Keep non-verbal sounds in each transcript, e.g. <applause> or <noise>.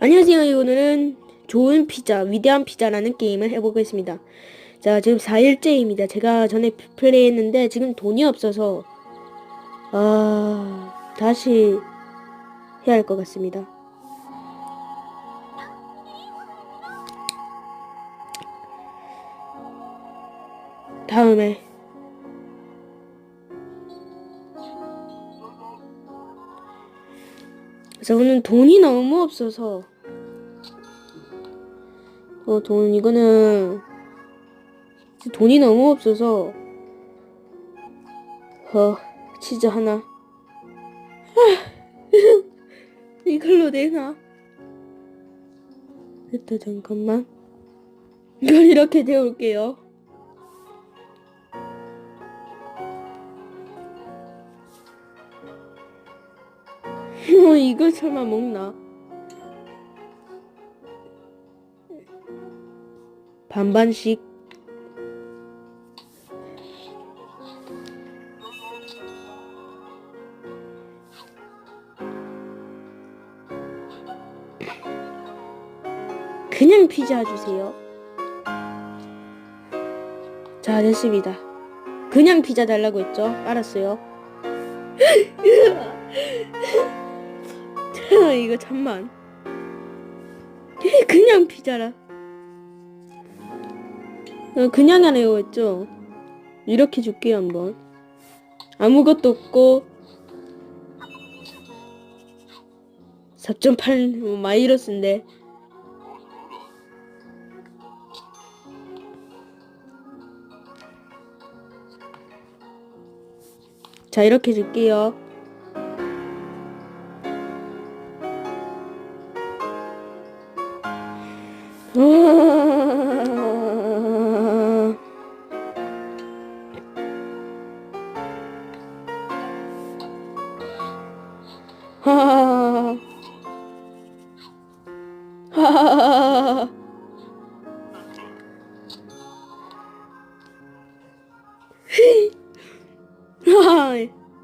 안녕하세요. 오늘은 좋은 피자, 위대한 피자라는 게임을 해보겠습니다. 자, 지금 4일째입니다. 제가 전에 플레이했는데 지금 돈이 없어서 아, 다시 해야 할 것 같습니다. 다음에 저는 돈이 너무 없어서. 어, 돈 이거는 돈이 너무 없어서. 어, 치즈 하나. <laughs> 이걸로 되나? 됐다 잠깐만. 이걸 이렇게 데울게요 어, 이거 설마 먹나? 반반씩 그냥 피자 주세요. 자, 됐습니다. 그냥 피자 달라고 했죠? 알았어요. <laughs> <laughs> 이거 잠만. <laughs> 그냥 피자라. 어, 그냥 하네요 했죠? 이렇게 줄게요 한번. 아무것도 없고 4.8 뭐, 마이너스인데 자 이렇게 줄게요. 하하. <laughs>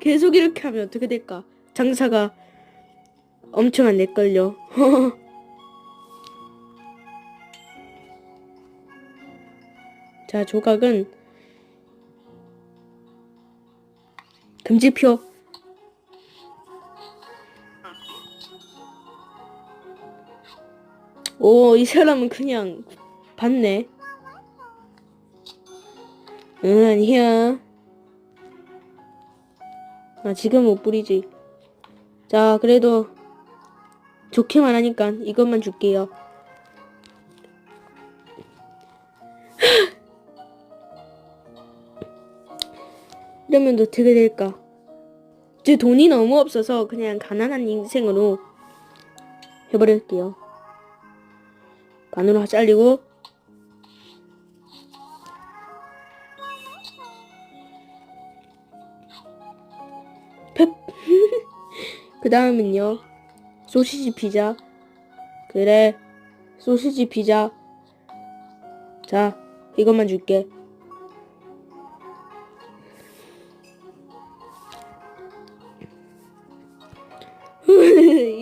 계속 이렇게 하면 어떻게 될까? 장사가 엄청 안 될걸요. 자, 조각은 금지표. 오, 이 사람은 그냥 봤네. 응, 아니야. 아, 지금 못 부리지. 자, 그래도 좋게만 하니까 이것만 줄게요. 이러면 어떻게 될까? 제 돈이 너무 없어서 그냥 가난한 인생으로 해버릴게요. 반으로 잘리고 펩. <laughs> 그 다음은요. 소시지 피자. 그래. 소시지 피자. 자, 이것만 줄게.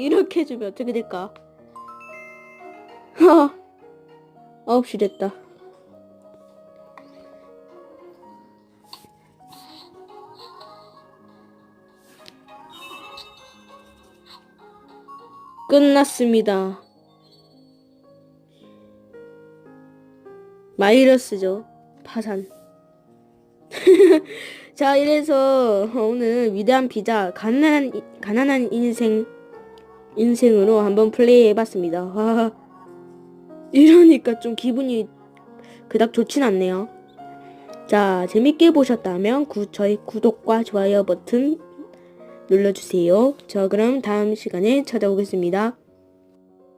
이렇게 해주면 어떻게 될까? 하, 9시 됐다. 끝났습니다. 마이너스죠. 파산. <laughs> 자, 이래서 오늘 위대한 피자 가난한 이- 가난한 인생 인생으로 한번 플레이 해봤습니다. 와, <laughs> 이러니까 좀 기분이 그닥 좋진 않네요. 자, 재밌게 보셨다면 구, 저희 구독과 좋아요 버튼 눌러주세요. 저 그럼 다음 시간에 찾아오겠습니다.